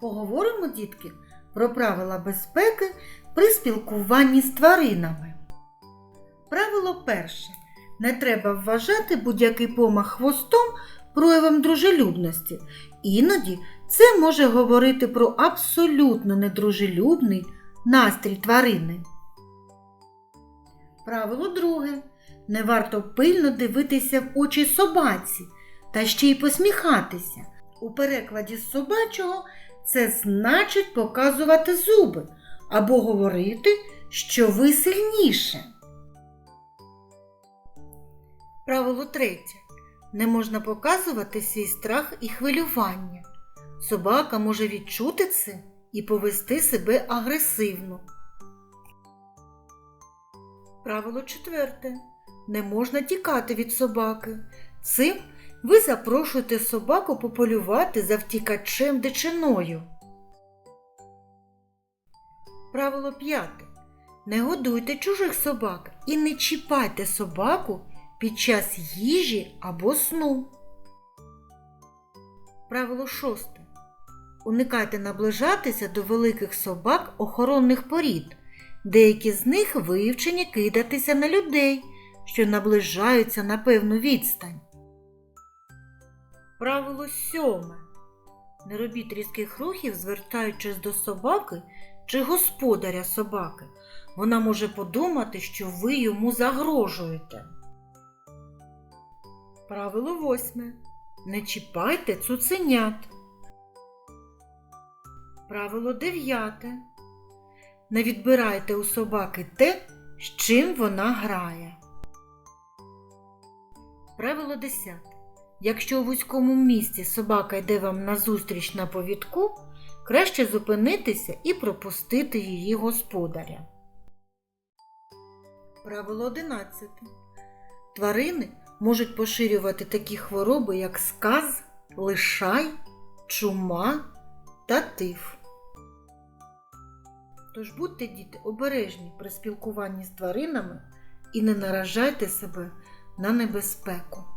Поговоримо, дітки, про правила безпеки при спілкуванні з тваринами. Правило перше. Не треба вважати будь-який помах хвостом проявом дружелюбності. Іноді це може говорити про абсолютно недружелюбний настрій тварини. Правило друге. Не варто пильно дивитися в очі собаці та ще й посміхатися. У перекладі з собачого це значить показувати зуби або говорити, що ви сильніше. Правило третє. Не можна показувати свій страх і хвилювання. Собака може відчути це і повести себе агресивно. Правило четверте. Не можна тікати від собаки. Цим ви запрошуєте собаку пополювати за втікачем дичиною. Правило п'яте. Не годуйте чужих собак і не чіпайте собаку під час їжі або сну. Правило шосте. Уникайте наближатися до великих собак охоронних порід. Деякі з них вивчені кидатися на людей, що наближаються на певну відстань. Правило сьоме. Не робіть різких рухів, звертаючись до собаки чи господаря собаки. Вона може подумати, що ви йому загрожуєте. Правило восьме. Не чіпайте цуценят. Правило дев'яте. Не відбирайте у собаки те, з чим вона грає. Правило десяте. Якщо у вузькому місці собака йде вам назустріч на повідку, краще зупинитися і пропустити її господаря. Правило 11. Тварини можуть поширювати такі хвороби, як сказ, лишай, чума та тиф. Тож будьте діти обережні при спілкуванні з тваринами і не наражайте себе на небезпеку.